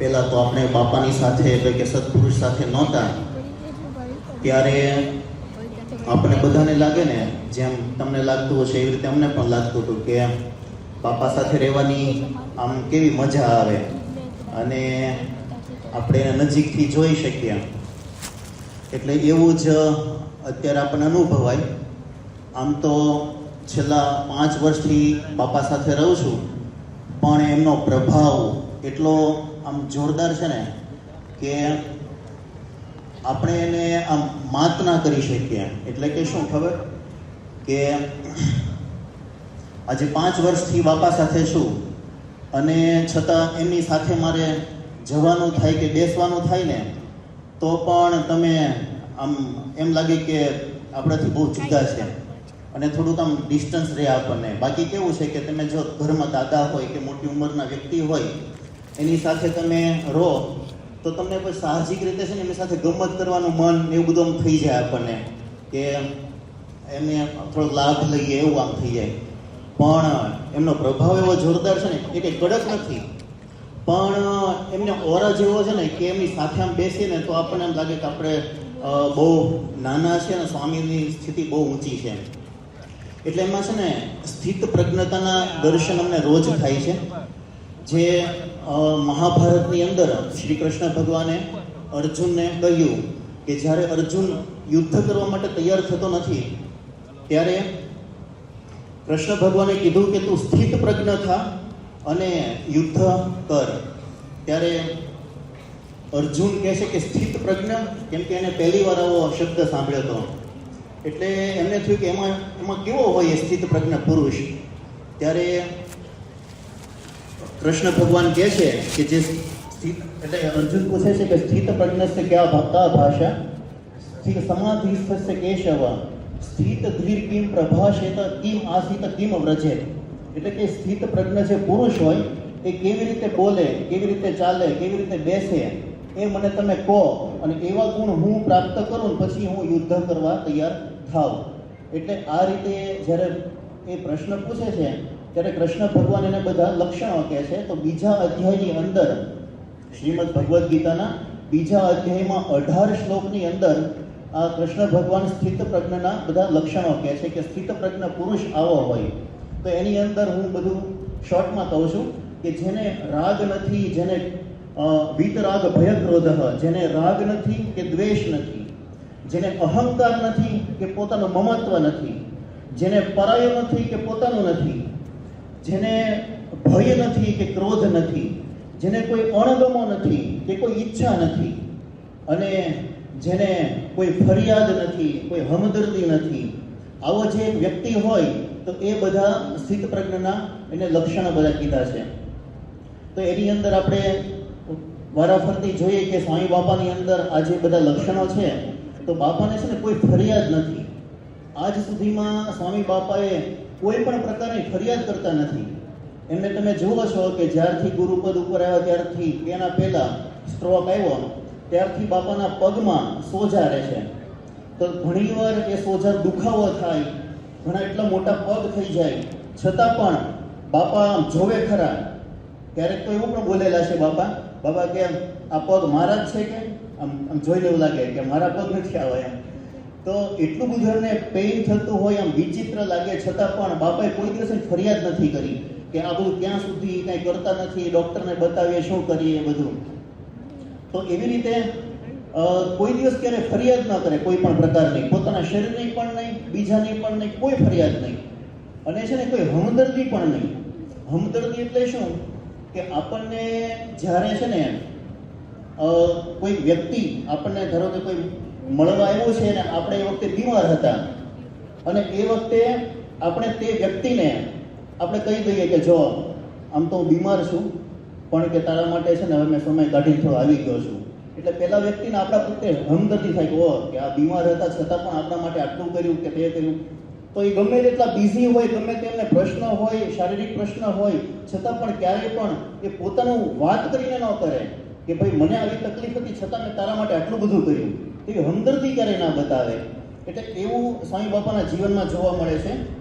પહેલાં તો આપણે બાપાની સાથે એટલે કે સત્પુરુષ સાથે નહોતા. ત્યારે આપણે બધાને લાગે ને, જેમ તમને લાગતું હશે એવી રીતે અમને પણ લાગતું હતું કે બાપા સાથે રહેવાની આમ કેવી મજા આવે. અને આપણે એને નજીકથી જોઈ શકીએ. એટલે એવું જ અત્યારે આપણને અનુભવાય. આમ તો છેલ્લા પાંચ વર્ષથી બાપા સાથે રહું છું. પણ એમનો પ્રભાવ એટલો આમ જોરદાર છે ને કે આપણે એને આમ માત ના કરી શકીએ. એટલે કે શું ખબર? કે આજે પાંચ વર્ષથી બાપા સાથે છું અને છતાં એમની સાથે મારે જવાનું થાય કે બેસવાનું થાય ને, તો પણ તમે આમ એમ લાગે કે આપણાથી બહુ જુદા છે. અને થોડુંક આમ ડિસ્ટન્સ રહે આપણને. બાકી કેવું છે કે તમે જો ઘરમાં દાદા હોય કે મોટી ઉંમરના વ્યક્તિ હોય એની સાથે તમે રહો, તો તમને કોઈ સાહજિક રીતે છે ને એમની સાથે ગમત કરવાનું મન એવું બધું આમ થઈ જાય આપણને, કે એમને થોડોક લાભ લઈએ એવું આમ થઈ જાય. પણ એમનો પ્રભાવ એવો જોરદાર છે ને, એ કંઈ કડક નથી. પણ એમને ઓરા જેવો છે ને, કે એમની સાથે આમ બેસીએ ને, તો આપણને એમ લાગે કે આપણે બહુ નાના છે ને સ્વામીની સ્થિતિ બહુ ઊંચી છે. એટલે એમાં છે ને, સ્થિત પ્રજ્ઞતાના દર્શન અમને રોજ થાય છે. જે મહાભારતની અંદર શ્રી કૃષ્ણ ભગવાને અર્જુનને કહ્યું કે જ્યારે અર્જુન યુદ્ધ કરવા માટે તૈયાર થતો નથી, ત્યારે કૃષ્ણ ભગવાને કીધું કે તું સ્થિત પ્રજ્ઞ થા અને યુદ્ધ કર. ત્યારે અર્જુન કહે છે કે સ્થિત પ્રજ્ઞ, કેમ કે એને પહેલી વાર આવો શબ્દ સાંભળ્યો હતો. એટલે એમને થયું કે એમાં એમાં કેવો હોય સ્થિત પ્રજ્ઞ પુરુષ? ત્યારે કૃષ્ણ ભગવાન કહે છે કે જે સ્થિત એટલે અર્જુન પૂછે છે કે સ્થિત પ્રજ્ઞસ્ય ક્યાં ભક્તા ભાષા? સ્થિત સમાધિસ્થસ્ય કેશવ. સ્થિત ધીર કિમ પ્રભાષેત કિમ આસિત કિમ વ્રજે. એટલે કે સ્થિત પ્રજ્ઞ જે પુરુષ હોય, એ કેવી રીતે બોલે, કેવી રીતે ચાલે, કેવી રીતે બેસે, એ મને તમે કહો. અને એવા ગુણ હું પ્રાપ્ત કરું પછી હું યુદ્ધ કરવા તૈયાર થાવ એટલે આ રીતે જ્યારે એ પ્રશ્ન પૂછે છે ત્યારે કૃષ્ણ ભગવાન એને બધા લક્ષણો કહે છે. તો બીજા અધ્યાયની અંદર, શ્રીમદ ભગવદ્ ગીતાના બીજા અધ્યાયમાં અઢાર શ્લોકની અંદર આ કૃષ્ણ ભગવાન સ્થિત પ્રજ્ઞના બધા લક્ષણો કહે છે કે સ્થિત પ્રજ્ઞ પુરુષ આવો હોય. તો એની અંદર હું બધું શોર્ટમાં કહું છું કે જેને રાગ નથી, જેને વિતરાગ વીતરાગ ભય ક્રોધ જેને રાગ નથી કે દ્વેષ નથી, જેને અહંકાર નથી કે પોતાનું મમત્વ નથી, જેને પરાયો નથી કે પોતાનું નથી જેને ભય નથી કે ક્રોધ નથી, જેને કોઈ અણગમો નથી કે કોઈ ઈચ્છા નથી, અને જેને કોઈ ફરિયાદ નથી, કોઈ હમદર્દી નથી. આવો જે એક વ્યક્તિ હોય, તો એ બધા સ્થિત પ્રજ્ઞના એને લક્ષણો બધા કીધા છે. તો એની અંદર આપણે વારાફરતી જોઈએ કે સ્વામી બાપાની અંદર આ જે બધા લક્ષણો છે, તો બાપાને છે ને કોઈ ફરિયાદ નથી. આજ સુધીમાં સ્વામી બાપાએ કોઈ પણ પ્રકારની ફરિયાદ કરતા નથી. એમને તમે જુઓ છો કે જ્યારથી ગુરુપદ ઉપર આવ્યા ત્યારથી એના પહેલા સ્ટ્રોક આવ્યો, ત્યારથી બાપાના પગમાં સોજા રહે છે. તો ઘણીવાર એ સોજા દુખાવો થાય, ઘણા એટલા મોટા પગ થઈ જાય. છતાં પણ બાપા આમ જોવે ખરા. ક્યારેક તો એવું પણ બોલેલા છે, બાપા બાપા, કે આ પગ મારા જ છે કે? આમ આમ જોઈને એવું લાગે કે મારા પગ નથી આવે એમ. તો એટલું એમને પેઇન થતું હોય આમ વિચિત્ર લાગે, છતાં પણ બાપાએ કોઈ દિવસ ફરિયાદ નથી કરી કે આ બધું ક્યાં સુધી કાંઈ કરતા નથી ડૉક્ટરને બતાવીએ, શું કરીએ એ બધું. તો એવી રીતે કોઈ દિવસ ક્યારે ફરિયાદ ન કરે કોઈ પણ પ્રકારની. પોતાના શરીરની પણ નહીં, બીજાની પણ નહીં, કોઈ ફરિયાદ નહીં. અને છે ને કોઈ હમદર્દી પણ નહીં. હમદર્દી એટલે શું? કે આપણને જ્યારે છે ને કોઈ વ્યક્તિ આપણને ધારો કે કોઈ મળવા આવ્યો છે ને આપણે એ વખતે બીમાર હતા. અને એ વખતે આપણે તે વ્યક્તિને આપણે કહી દઈએ કે જો, આમ તો હું બીમાર છું, પણ કે તારા માટે છે ને હવે મેં સમય કાઢી થયો આવી ગયો છું. એટલે પેલા વ્યક્તિને આપણા પ્રત્યે હમદર્દી થાય કે ઓ કે આ બીમાર હતા, છતાં પણ આપણા માટે આટલું કર્યું કે તે કર્યું. તો એ ગમે તેટલા બિઝી હોય, ગમે તેમને પ્રશ્ન હોય, શારીરિક પ્રશ્ન હોય, છતાં પણ ક્યારેય પણ એ પોતાનું વાત કરીને ન કરે કે, ભાઈ, મને આવી તકલીફ હતી, છતાં મેં તારા માટે આટલું બધું કર્યું. એવી હમદર્દી ક્યારેય ના બતાવે. એટલે એવું સ્વામી બાપાના જીવનમાં જોવા મળે છે.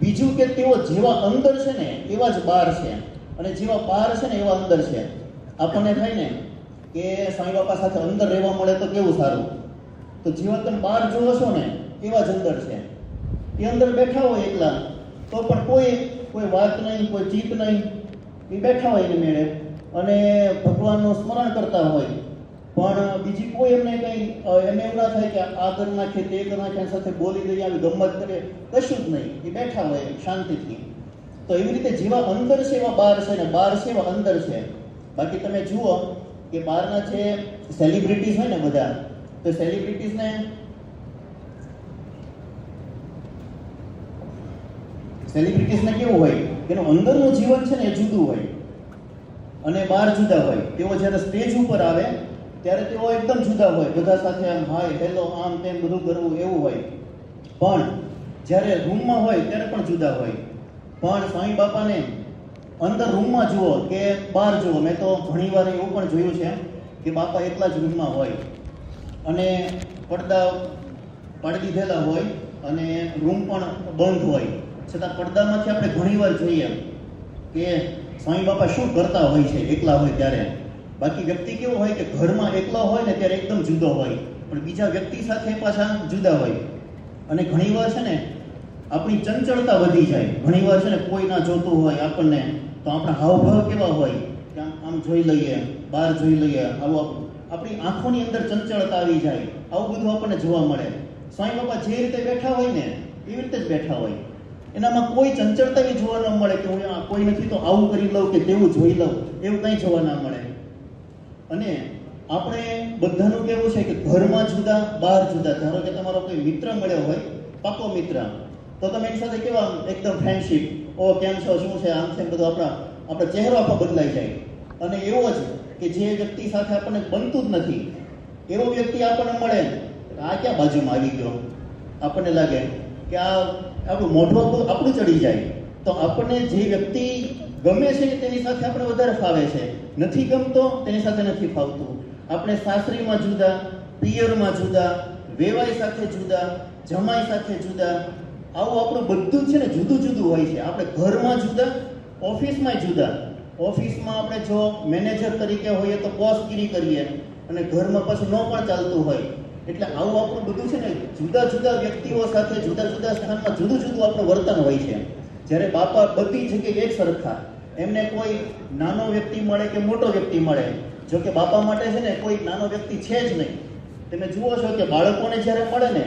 બીજું કે તેઓ જેવા અંદર છે ને, એવા જ બહાર છે. અને જેવા બહાર છે ને, એવા અંદર છે. આપણને થાય ને કે સાંઈ બાપા સાથે અંદર રહેવા મળે તો કેવું સારું? તો જેવા તમે બહાર જુઓ છો ને, એવા જ અંદર છે. એ અંદર બેઠા હોય એકલા, તો પણ કોઈ કોઈ વાત નહીં, કોઈ ચિત્ત નહીં. એ બેઠા હોય એને મેળે. અને ભગવાનનું સ્મરણ કરતા હોય. પણ બીજી કોઈ એમને કંઈ એમને એવું ના થાય કે આ કરી નાખે તે કરી નાખે સાથે બોલી દઈએ આવી ગમત કરે, કશું જ નહીં. એ બેઠા હોય, શાંતિથી. તો એવી રીતે જેવા અંદર છે, એવા બહાર છે ને બહાર છે, એવા અંદર છે. બાકી તમે જુઓ કે બહારના જે સેલિબ્રિટીઝ હોય ને બધા, તો સેલિબ્રિટીઝને સેલિબ્રિટીઝને કેવું હોય? એનું અંદરનું જીવન છે ને એ જુદું હોય. અને બહાર જુદા હોય. તેઓ જ્યારે સ્ટેજ ઉપર આવે ત્યારે તેઓ એકદમ જુદા હોય, બધા સાથે આમ હાય હેલો આમ તેમ બધું કરવું એવું હોય. પણ જ્યારે રૂમમાં હોય ત્યારે પણ જુદા હોય. પણ સ્વામી બાપાને અંદર રૂમમાં જુઓ કે બહાર જુઓ, મેં તો ઘણીવાર એવું પણ જોયું છે કે બાપા એકલા જ રૂમમાં હોય. અને પડદા પાડી દીધેલા હોય અને રૂમ પણ બંધ હોય. છતાં પડદામાંથી આપણે ઘણીવાર જોઈએ કે સ્વામી બાપા શું કરતા હોય છે એકલા હોય ત્યારે. બાકી વ્યક્તિ કેવો હોય કે ઘરમાં એકલા હોય ને ત્યારે એકદમ જુદો હોય, પણ બીજા વ્યક્તિ સાથે પાછા જુદા હોય. અને ઘણીવાર છે ને, આપણી ચંચળતા વધી જાય. ઘણીવાર છે ને, કોઈ ના જોતું હોય આપણને, તો આપણા હાવભાવ કેવા હોય કે આમ જોઈ લઈએ બહાર જોઈ લઈએ, આવું આપણી આંખોની અંદર ચંચળતા આવી જાય. આવું બધું આપણને જોવા મળે. સ્વામી બાપા જે રીતે બેઠા હોય ને, એવી રીતે જ બેઠા હોય. એનામાં કોઈ ચંચળતા જોવા ન મળે કે હું કોઈ નથી તો આવું કરી લઉં કે તેવું જોઈ લઉં. એવું કંઈ જોવા ના મળે. અને આપણે બધાનું કેવું છે કે ઘરમાં જુદા, બહાર જુદા. ધારો કે તમારો કોઈ મિત્ર મળ્યો હોય, પાકો મિત્ર, તો તમે એની સાથે કેવા એકદમ ફ્રેન્ડશીપ ઓ, કેમ છો? શું છે? આમ છે? બધું આપણા, આપણો ચહેરો આખો બદલાઈ જાય. અને એવો જ કે જે વ્યક્તિ સાથે આપણને બનતું જ નથી, એવો વ્યક્તિ આપણને મળે આ ક્યાં બાજુમાં આવી ગયો? આપણને લાગે કે આ આપણું મોઢું આપણું ચડી જાય. તો આપણને જે વ્યક્તિ ગમે છે તેની સાથે આપણે વધારે ફાવે છે. નથી ગમતો તેની સાથે નથી ફાવતું. આપણે સાસરીમાં જુદા, પિયરમાં જુદા, વેવાઈ સાથે જુદા, જમાઈ સાથે જુદા, આવું આપણું બધું છે ને જુદું જુદું હોય છે. આપણે ઘરમાં જુદા, ઓફિસમાં જુદા. ઓફિસમાં આપણે જો મેનેજર તરીકે હોઈએ તો બોસગીરી કરીએ અને ઘરમાં પાછું ન પણ ચાલતું હોય. એટલે આવું આપણું બધું છે ને જુદા જુદા વ્યક્તિઓ સાથે જુદા જુદા સ્થાનમાં જુદું જુદું આપણું વર્તન હોય છે. જ્યારે બાપા બધી જગ્યાએ એક સરખા. એમને કોઈ નાનો વ્યક્તિ મળે કે મોટો વ્યક્તિ મળે? જો કે બાપા માટે છે ને કોઈ નાનો વ્યક્તિ છે જ નહીં. તમે જુઓ છો કે બાળકોને જ્યારે મળે ને,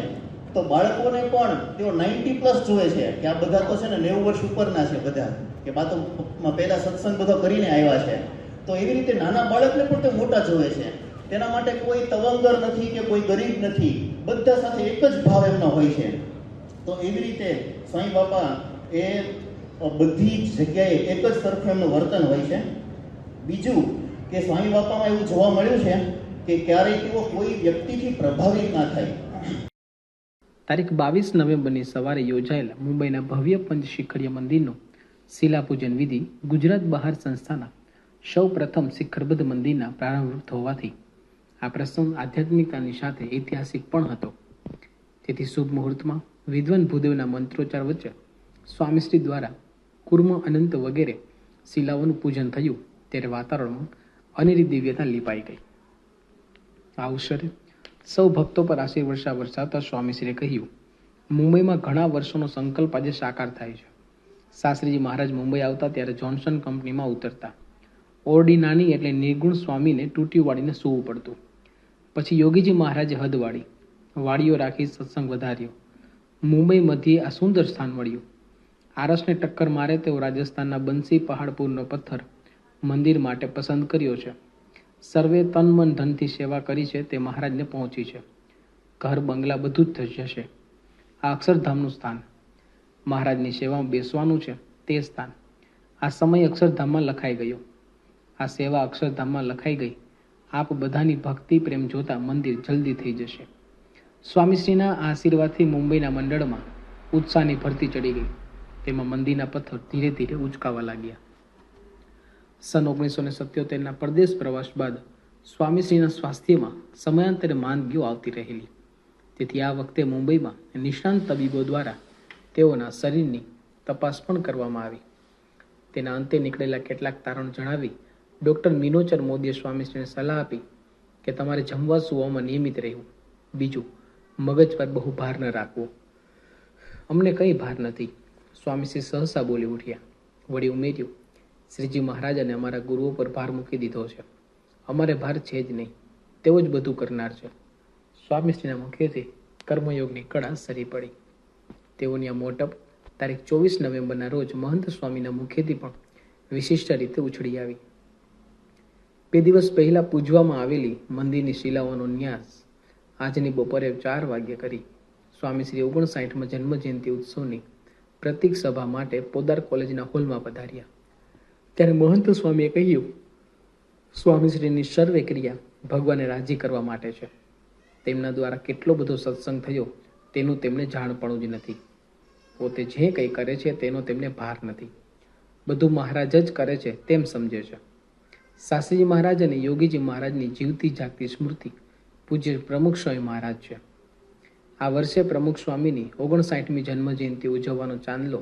તો બાળકોને પણ તેઓ નાઇન્ટી પ્લસ જોવે છે કે આ બધા તો છે ને નેવું વર્ષ ઉપરના છે બધા, કે બા તો પહેલા સત્સંગ બધો કરીને આવ્યા છે. તો એવી રીતે નાના બાળકને પણ તે મોટા જોવે છે. તેના માટે કોઈ તવંગર નથી કે કોઈ ગરીબ નથી. બધા સાથે એક જ ભાવ એમનો હોય છે. તો એવી રીતે સ્વામી બાપા એ બધી જ જગ્યાએ એક જ સરખું એમનું વર્તન હોય છે. બીજું કે સ્વામી બાપામાં એવું જોવા મળ્યું છે કે ક્યારેય તેઓ કોઈ વ્યક્તિથી પ્રભાવિત ના થાય. તારીખ બાવીસ નવેમ્બરની સવારે યોજાયેલા મુંબઈના ભવ્ય પંચશિખરીય મંદિરનું શિલાપૂજન વિધિ ગુજરાત બહાર સંસ્થાના સૌ પ્રથમ શિખરબદ્ધ મંદિરના પ્રારંભ હોવાથી આ પ્રસંગ આધ્યાત્મિકતાની સાથે ઐતિહાસિક પણ હતો. તેથી શુભ મુહૂર્તમાં વિદ્વાન ભૂદેવના મંત્રોચ્ચાર વચ્ચે સ્વામીશ્રી દ્વારા કુર્મ, અનંત વગેરે શિલાઓનું પૂજન થયું ત્યારે વાતાવરણમાં અનેરી દિવ્યતા લીપાઈ ગઈ. આ અવસરે સૌ ભક્તો પર આશીર્વર્ષા વરસાવતા સ્વામીશ્રીએ કહ્યું, મુંબઈમાં ઘણા વર્ષોનો સંકલ્પ આજે સાકાર થાય છે. શાસ્ત્રીજી મહારાજ મુંબઈ આવતા ત્યારે જોન્સન કંપનીમાં ઉતરતા. ઓરડી નાની એટલે નિર્ગુણ સ્વામીને તૂટી વાળીને સૂવું પડતું. પછી યોગીજી મહારાજે હદ વાળી, વાડીઓ રાખી સત્સંગ વધાર્યો. મુંબઈ મધ્યે આ સુંદર સ્થાન મળ્યું. આરસને ટક્કર મારે તેવો રાજસ્થાનના બંસી પહાડપુરનો પથ્થર મંદિર માટે પસંદ કર્યો છે. સર્વે તન મન ધનથી સેવા કરી છે તે મહારાજને પહોંચી છે. ઘર, બંગલા બધું જ થઈ જશે. આ અક્ષરધામનું સ્થાન. મહારાજની સેવામાં બેસવાનું છે તે સ્થાન. આ સમય અક્ષરધામમાં લખાઈ ગયો. આ સેવા અક્ષરધામમાં લખાઈ ગઈ. આપ બધાની ભક્તિ, પ્રેમ જોતા મંદિર જલ્દી થઈ જશે. સ્વામીશ્રીના આશીર્વાદથી મુંબઈના મંડળમાં ઉત્સાહની ભરતી ચડી ગઈ. તેમાં મંદિરના પથ્થર ધીરે ધીરે ઉચકાવા લાગ્યા. સન ઓગણીસો ને સત્યોતેરના પરદેશ પ્રવાસ બાદ સ્વામીશ્રીના સ્વાસ્થ્યમાં સમયાંતરે માંદગીઓ આવતી રહેલી. તેથી આ વખતે મુંબઈમાં નિષ્ણાંત તબીબો દ્વારા તેઓના શરીરની તપાસ પણ કરવામાં આવી. તેના અંતે નીકળેલા કેટલાક તારણ જણાવી ડૉક્ટર મિનોચર મોદીએ સ્વામીશ્રીને સલાહ આપી કે તમારે જમવા સુવામાં નિયમિત રહેવું. બીજું, મગજ પર બહુ ભાર ન રાખવો. અમને કંઈ ભાર નથી. સ્વામીશ્રી સહસા બોલી ઉઠ્યા. વળી ઉમેર્યું, શ્રીજી મહારાજ અને અમારા ગુરુઓ પર ભાર મૂકી દીધો છે. અમારે ભાર છે જ નહીં. તેઓ જ બધું કરનાર છે. સ્વામીશ્રીના મુખેથી કર્મયોગની કળા સરી પડી. તેઓની આ મોટપ તારીખ ચોવીસ નવેમ્બરના રોજ મહંત સ્વામીના મુખેથી પણ વિશિષ્ટ રીતે ઉછળી આવી. બે દિવસ પહેલા પૂજવામાં આવેલી મંદિરની શિલાઓનો ન્યાસ આજની બપોરે ચાર વાગ્યે કરી. સ્વામીશ્રી ઓગણસાઠમાં જન્મજયંતિ ઉત્સવની પ્રતિક સભા માટે પોદાર કોલેજના હોલમાં પધાર્યા. ત્યારે મહંત સ્વામીએ કહ્યું, સ્વામીશ્રીની સર્વે ક્રિયા ભગવાનને રાજી કરવા માટે છે. તેમના દ્વારા કેટલો બધો સત્સંગ થયો તેનું તેમને જાણપણું જ નથી. પોતે જે કંઈ કરે છે તેનો તેમને ભાર નથી. બધું મહારાજ જ કરે છે તેમ સમજે છે. શાસ્ત્રીજી મહારાજ અને યોગીજી મહારાજની જીવતી જાગતી સ્મૃતિ પૂજ્ય પ્રમુખ સ્વામી મહારાજ છે. આ વર્ષે પ્રમુખ સ્વામીની ઓગણસાઠમી જન્મજયંતિ ઉજવવાનો ચાંદલો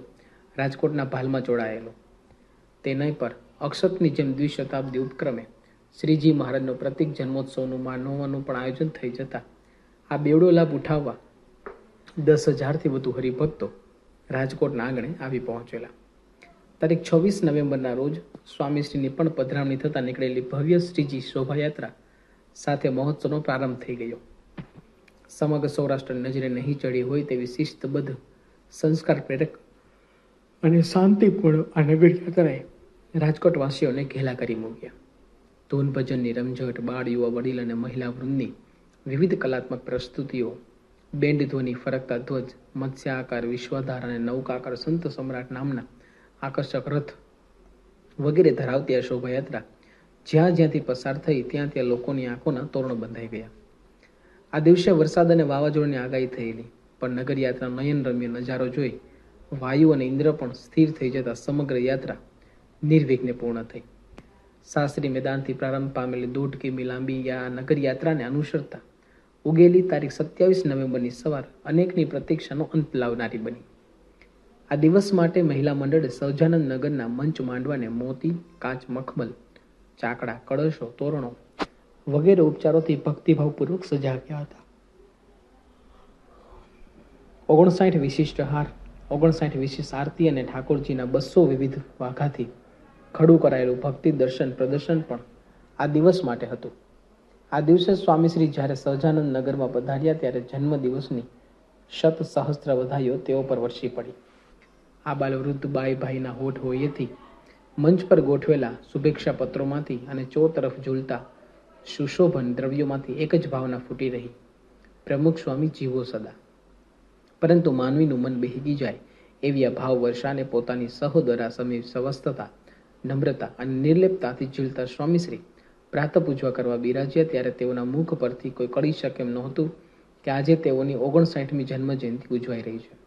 રાજકોટના ભાલમાં જોડાયેલો તેના પર અક્ષતની જેમ દ્વિશતાબ્દી ઉપક્રમે શ્રીજી મહારાજનો પ્રતિક જન્મોત્સવનું માનવવાનું પણ આયોજન થઈ જતા આ બેવડો લાભ ઉઠાવવા દસ હજારથી વધુ હરિભક્તો રાજકોટના આંગણે આવી પહોંચેલા. તારીખ છવ્વીસ નવેમ્બરના રોજ સ્વામીશ્રીની પણ પધરામણી થતાં નીકળેલી ભવ્ય શ્રીજી શોભાયાત્રા સાથે મહોત્સવનો પ્રારંભ થઈ ગયો. સમગ્ર સૌરાષ્ટ્ર નજરે નહીં ચડી હોય તેવી શિસ્તબદ્ધ સંસ્કાર પ્રેરક અને શાંતિપૂર્ણ આ નગર યાત્રાએ રાજકોટવાસીઓને ઘેલા કરી મૂક્યા. ધૂન ભજનની રમઝટ, બાળ, યુવા વડીલ અને મહિલા વૃંદની વિવિધ કલાત્મક પ્રસ્તુતિઓ, બેન્ડ ધ્વનિ, ફરકતા ધ્વજ મત્સ્ય આકાર વિશ્વાધાર અને નૌકાકાર સંત સમ્રાટ નામના આકર્ષક રથ વગેરે ધરાવતી આ શોભાયાત્રા જ્યાં જ્યાંથી પસાર થઈ ત્યાં ત્યાં લોકોની આંખોના તોરણ બંધાઈ ગયા. આ દિવસે વરસાદ અને વાવાઝોડાની આગાહી થયેલી, પણ નગરયાત્રા નયન નયનરમ્ય નજારો જોઈ વાયુ અને ઇન્દ્ર પણ સ્થિર થઈ જતા સમગ્ર યાત્રા નિર્વિઘ્ને પૂર્ણ થઈ. શાસ્ત્રી મેદાનથી પ્રારંભ પામેલી દોઢ કિમી લાંબી આ નગર યાત્રાને અનુસરતા ઉગેલી તારીખ સત્યાવીસ નવેમ્બરની સવાર અનેકની પ્રતીક્ષાનો અંત લાવનારી બની. આ દિવસ માટે મહિલા મંડળે સહજાનંદ નગરના મંચ માંડવાને મોતી, કાચ, મખમલ, ચાકડા, કળશો, તોરણો વગેરે ઉપચારોથી ભક્તિભાવપૂર્વક સજાવ્યા હતા. ઓગણસાઠ વિશિષ્ટ હાર, ઓગણસાઠ વિશિષ્ટ આરતી અને ઠાકોરજીના બસો વિવિધ વાઘાથી ખડું કરાયેલું ભક્તિ દર્શન પ્રદર્શન પણ આ દિવસ માટે હતું. આ દિવસે સ્વામીશ્રી જ્યારે સહજાનંદ નગરમાં પધાર્યા ત્યારે જન્મ દિવસની શત સહસ્ત્ર વધાઈઓ તેઓ પર વરસી પડી. આ બાલવૃદ્ધ બાઈ ભાઈના હોઠ હોયેથી મંચ પર ગોઠવેલા શુભેચ્છા પત્રોમાંથી અને ચો તરફ ઝૂલતા સુશોભન દ્રવ્યોમાંથી એક જ ભાવના ફૂટી રહી. પ્રમુખ સ્વામી જીવો સદા. પરંતુ માનવીનું મન બેહગી જાય એવી આ ભાવ વર્ષાને પોતાની સહોદરા સમીપ સ્વસ્થતા, નમ્રતા અને નિર્લેપતાથી ઝીલતા સ્વામીશ્રી પ્રાતઃ પૂજવા કરવા બિરાજ્યા ત્યારે તેઓના મુખ પરથી કોઈ કળી શકે એમ નહોતું કે આજે તેઓની ઓગણસાઠમી જન્મ જયંતિ ઉજવાઈ રહી છે.